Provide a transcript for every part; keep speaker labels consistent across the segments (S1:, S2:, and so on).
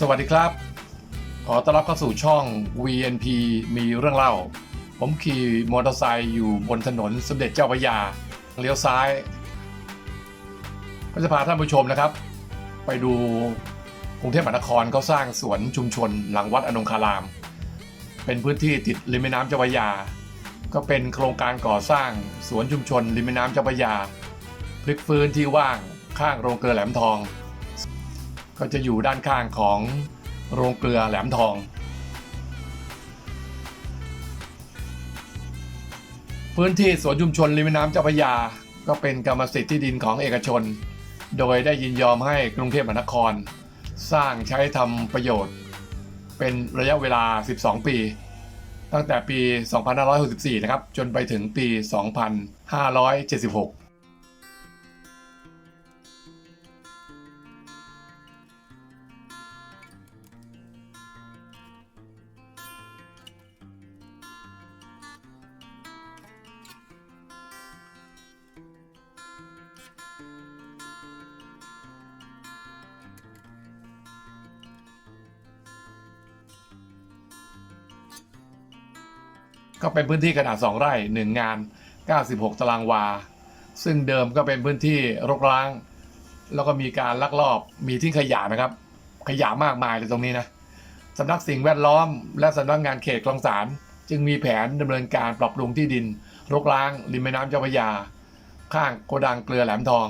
S1: สวัสดีครับ ขอต้อนรับเข้าสู่ช่อง VNP มีเรื่องเล่า ผมขี่มอเตอร์ไซค์อยู่บนถนนสมเด็จเจ้าพระยา เลี้ยวซ้าย ก็จะพาท่านผู้ชมนะครับ ไปดูกรุงเทพมหานครเขาสร้างสวนชุมชนหลังวัดอนงคาราม เป็นพื้นที่ติดริมแม่น้ำเจ้าพระยา ก็เป็นโครงการก่อสร้างสวนชุมชนริมแม่น้ำเจ้าพระยา พลิกฟื้นที่ว่างข้างโรงเกลือแหลมทอง ก็จะอยู่ด้านข้างของโรงเกลือแหลมทอง พื้นที่สวนชุมชนริมน้ำเจ้าพระยา ก็เป็นกรรมสิทธิ์ที่ดินของเอกชน โดยได้ยินยอมให้กรุงเทพมหานคร สร้างใช้ทำประโยชน์ เป็นระยะเวลา 12 ปี ตั้งแต่ปี 2564 นะครับ จนไปถึงปี 2576 ก็เป็นพื้นที่ขนาด 2 ไร่ 1 งาน 96 ตารางวา ซึ่งเดิมก็เป็นพื้นที่รกร้าง แล้วก็มีการลักลอบมีทิ้งขยะนะครับ ขยะมากมายเลยตรงนี้นะสำนักสิ่งแวดล้อม และสำนักงานเขตคลองสาร จึงมีแผนดำเนินการปรับปรุงที่ดิน รกร้าง ริมแม่น้ำเจ้าพระยา ข้างโกดังเกลือแหลมทอง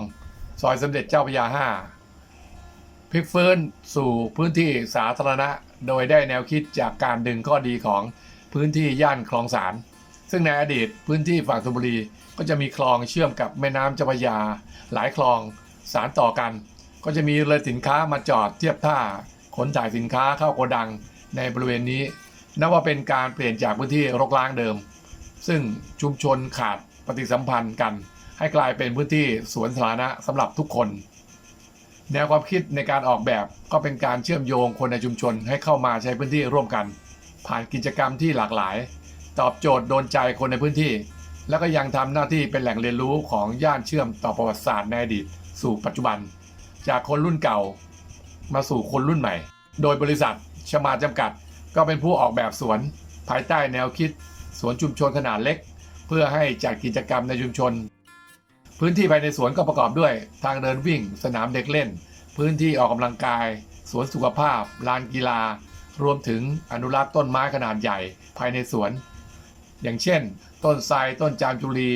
S1: ซอยสมเด็จเจ้าพระยา 5 พลิกฟื้นสู่พื้นที่สาธารณะ โดยได้แนวคิดจากการดึงข้อดีของ พื้นที่ย่านคลองสาร ซึ่งในอดีตพื้นที่ฝั่งธนบุรีก็จะมีคลองเชื่อมกับแม่น้ำเจ้าพระยา หลายคลองสารต่อกัน ก็จะมีเรือสินค้ามาจอดเทียบท่าขนถ่ายสินค้าเข้าโกดังในบริเวณนี้นับว่าเป็นการเปลี่ยนจากพื้นที่รกร้างเดิม ซึ่งชุมชนขาดปฏิสัมพันธ์กัน ให้กลายเป็นพื้นที่สวนสาธารณะสำหรับทุกคน แนวความคิดในการออกแบบก็เป็นการเชื่อมโยงคนในชุมชนให้เข้ามาใช้พื้นที่ร่วมกัน ผ่านกิจกรรมที่หลากหลาย ตอบโจทย์โดนใจคนในพื้นที่ แล้วก็ยังทำหน้าที่เป็นแหล่งเรียนรู้ของย่านเชื่อมต่อประวัติศาสตร์ในอดีต สู่ปัจจุบัน จากคนรุ่นเก่า มาสู่คนรุ่นใหม่ โดยบริษัทชมาจำกัด ก็เป็นผู้ออกแบบสวน ภายใต้แนวคิด สวนชุมชนขนาดเล็ก เพื่อให้จัดกิจกรรมในชุมชน พื้นที่ภายในสวนก็ประกอบด้วย ทางเดินวิ่ง สนามเด็กเล่น พื้นที่ออกกำลังกายสวนสุขภาพ ลานกีฬา รวมถึงอนุรักษ์ต้นไม้ขนาดใหญ่ภายในสวน อย่างเช่น ต้นไทรต้นจามจุลี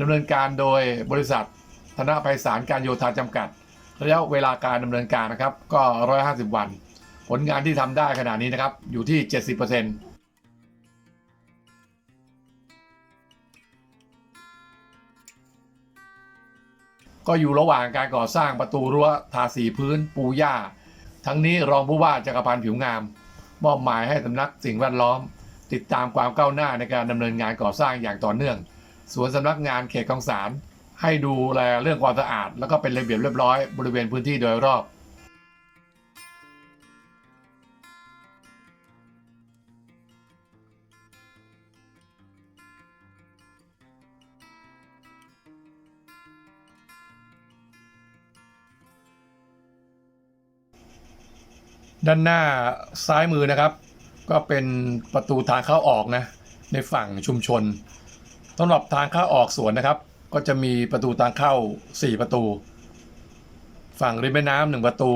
S1: ดำเนินการโดยบริษัทธนภัยสารการโยธาจำกัดระยะเวลาการดำเนินการนะครับ ก็ 150 วัน ผลงานที่ทำได้ขนาดนี้นะครับ อยู่ที่ 70%ก็อยู่ระหว่างการก่อสร้างประตูรั้วทาสีพื้นปูหญ้า ทั้งนี้รองผู้ว่าจักรพันธ์ผิวงาม มอบหมายให้สำนักสิ่งแวดล้อม ติดตามความก้าวหน้าในการดำเนินงานก่อสร้างอย่างต่อเนื่องส่วนสำนักงานเขตคลองสารให้ดูแลเรื่องความสะอาด แล้วก็เป็นระเบียบเรียบร้อยบริเวณพื้นที่โดยรอบ ด้านหน้าซ้ายมือนะครับ ก็เป็นประตูทางเข้าออกนะในฝั่งชุมชนสำหรับทางเข้าออกสวนนะครับ ก็จะมีประตูทางเข้า 4 ประตู ฝั่งริมแม่น้ำหนึ่งประตู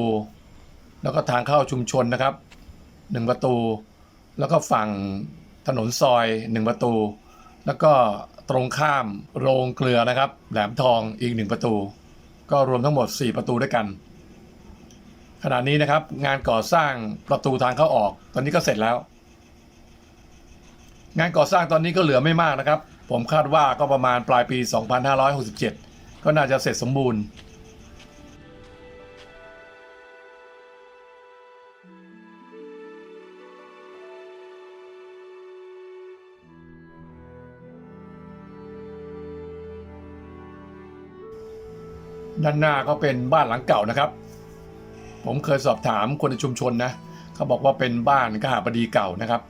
S1: แล้วก็ทางเข้าชุมชนนะครับ 1 ประตู แล้วก็ฝั่งถนนซอย 1 ประตู แล้วก็ตรงข้ามโรงเกลือนะครับ แหลมทองอีก 1 ประตู ก็รวมทั้งหมด 4 ประตูด้วยกัน ขณะนี้นะครับ งานก่อสร้างประตูทางเข้าออก ตอนนี้ก็เสร็จแล้ว งานก่อสร้างตอนนี้ก็เหลือไม่มากนะครับ ผมคาดว่าก็ประมาณปลายปี 2567 ก็น่าจะเสร็จสมบูรณ์ด้านหน้าก็เป็นบ้านหลังเก่านะครับ ผมเคยสอบถามคนในชุมชนนะเขาบอกว่าเป็นบ้านกหาบดีเก่านะครับ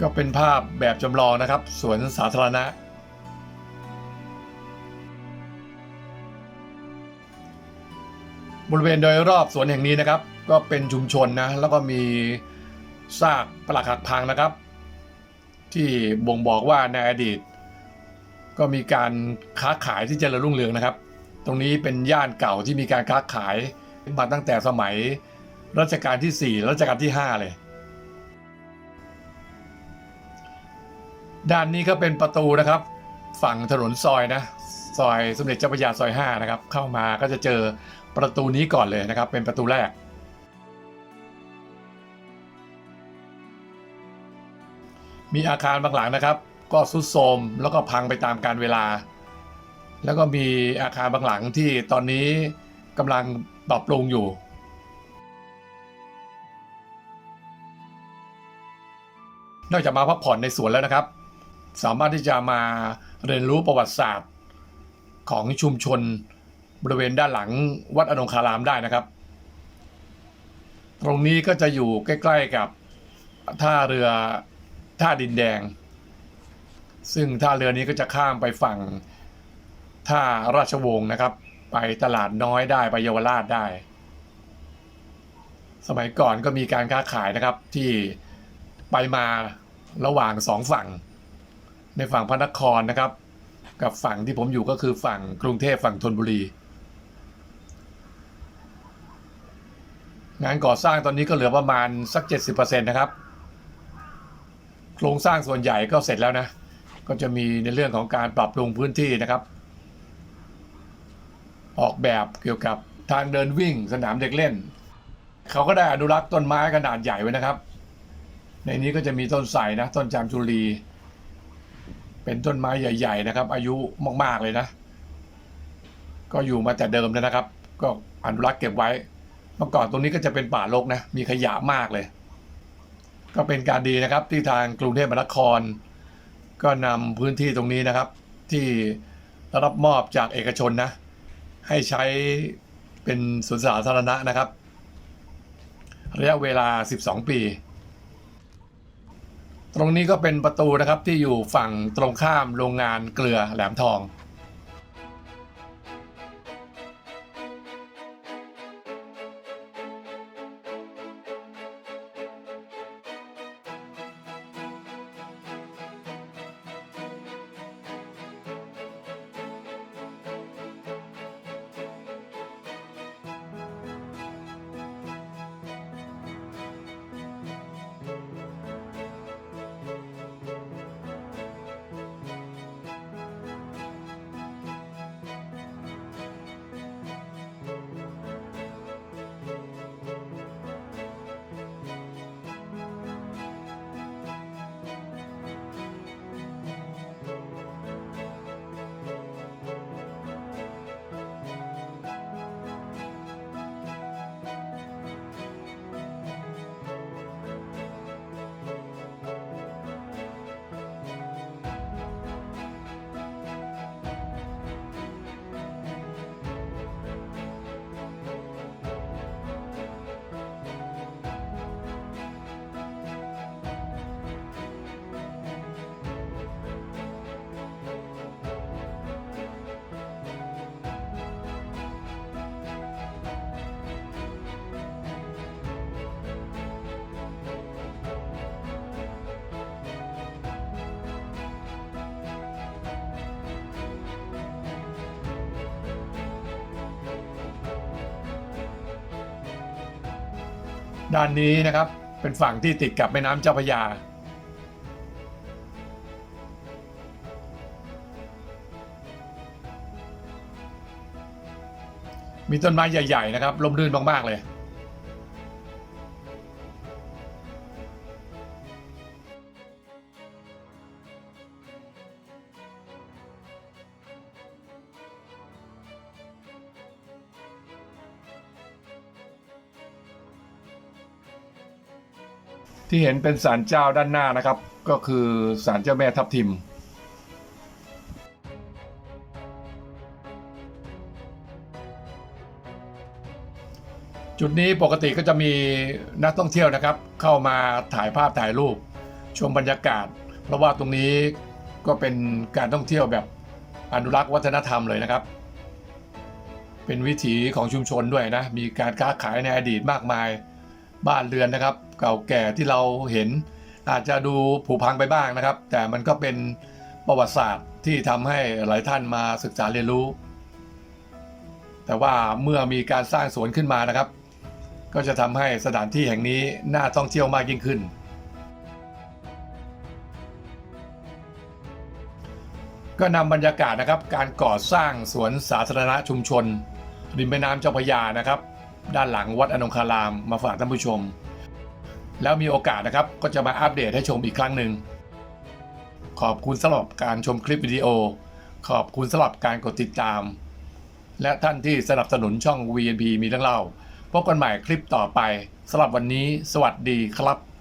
S1: ก็เป็นภาพแบบจำลองนะครับ สวนสาธารณะ บริเวณโดยรอบสวนแห่งนี้นะครับ ก็เป็นชุมชนนะแล้วก็มีซากปลักหักพังนะครับ ที่บ่งบอกว่าในอดีต ก็มีการค้าขายที่เจริญรุ่งเรืองนะครับ ตรงนี้เป็นย่านเก่าที่มีการค้าขายมาตั้งแต่สมัยรัชกาลที่ 4 รัชกาลที่ 5 เลย ด้านนี้ก็เป็นประตูนะครับ ฝั่งถนนซอยนะ ซอยสมเด็จเจ้าพระยาซอย 5 นะครับ เข้ามาก็จะเจอ ประตูนี้ก่อนเลยนะครับ เป็นประตูแรก มีอาคารบางหลังนะครับ ก็ทรุดโทรมแล้วก็พังไปตามกาลเวลา แล้วก็มีอาคารบางหลังที่ตอนนี้กำลังปรับปรุงอยู่นอกจากมาพักผ่อนในสวนแล้วนะครับ สามารถที่จะมาเรียนรู้ประวัติศาสตร์ของชุมชน บริเวณด้านหลังวัดอนงคารามได้นะครับ ตรงนี้ก็จะอยู่ใกล้ ๆกับท่าเรือท่าดินแดง ซึ่งท่าเรือนี้ก็จะข้ามไปฝั่งท่าราชวงศ์นะครับ ไปตลาดน้อยได้ไปเยาวราชได้ สมัยก่อนก็มีการค้าขายนะครับที่ไปมาระหว่างสองฝั่ง ในฝั่งพระนครนะครับ กับฝั่งที่ผมอยู่ก็คือฝั่งกรุงเทพฝั่งธนบุรี งานก่อสร้างตอนนี้ก็เหลือประมาณสัก 70%นะครับ โครงสร้างส่วนใหญ่ก็เสร็จแล้วนะ ก็จะมีในเรื่องของการปรับปรุงพื้นที่นะครับ ออกแบบเกี่ยวกับทางเดินวิ่งสนามเด็กเล่น เขาก็ได้อนุรักษ์ต้นไม้ขนาดใหญ่ไว้นะครับ ในนี้ก็จะมีต้นไทรนะ ต้นจามจุรี เป็นต้นไม้ใหญ่ ๆ นะครับ อายุมากๆเลยนะ ก็อยู่มาแต่เดิมเลยนะครับ ก็อนุรักษ์เก็บไว้ มื่อก่อนตรงนี้ก็จะเป็นป่ารกนะ มีขยะมากเลย ก็เป็นการดีนะครับ ที่ทางกรุงเทพมหานคร ก็นำพื้นที่ตรงนี้นะครับ ที่รับมอบจากเอกชนนะ ให้ใช้เป็นสวนสาธารณะนะครับ ระยะเวลา 12 ปี ตรงนี้ก็เป็นประตูนะครับที่อยู่ฝั่งตรงข้ามโรงงานเกลือแหลมทอง ด้านนี้นะครับเป็นฝั่งที่ติดกับแม่น้ำเจ้าพระยา มีต้นไม้ใหญ่ ๆ นะครับร่มรื่นมาก ๆ เลย ที่เห็นเป็นศาลเจ้าด้านหน้านะครับ ก็คือศาลเจ้าแม่ทับทิม จุดนี้ปกติก็จะมีนักท่องเที่ยวนะครับ เข้ามาถ่ายภาพถ่ายรูป ชมบรรยากาศ เพราะว่าตรงนี้ก็เป็นการท่องเที่ยวแบบอนุรักษ์วัฒนธรรมเลยนะครับ เป็นวิถีของชุมชนด้วยนะ มีการค้าขายในอดีตมากมาย บ้านเรือนนะครับ เก่าแก่ที่เราเห็น อาจจะดูผุพังไปบ้างนะครับ แต่มันก็เป็นประวัติศาสตร์ที่ทำให้หลายท่านมาศึกษาเรียนรู้ แต่ว่าเมื่อมีการสร้างสวนขึ้นมานะครับ ก็จะทำให้สถานที่แห่งนี้น่าท่องเที่ยวมากยิ่งขึ้น ก็นำบรรยากาศนะครับ การก่อสร้างสวนสาธารณะชุมชนริมแม่น้ำเจ้าพระยานะครับ ด้านหลังวัดอนงคารามมาฝากท่านผู้ชม แล้วมีโอกาสนะครับก็จะมาอัปเดตให้ชมอีกครั้งหนึ่ง ขอบคุณสำหรับการชมคลิปวิดีโอ ขอบคุณสำหรับการกดติดตาม และท่านที่สนับสนุนช่อง VNP มีเรื่องเล่าพบกันใหม่คลิปต่อไปสำหรับวันนี้ สวัสดีครับ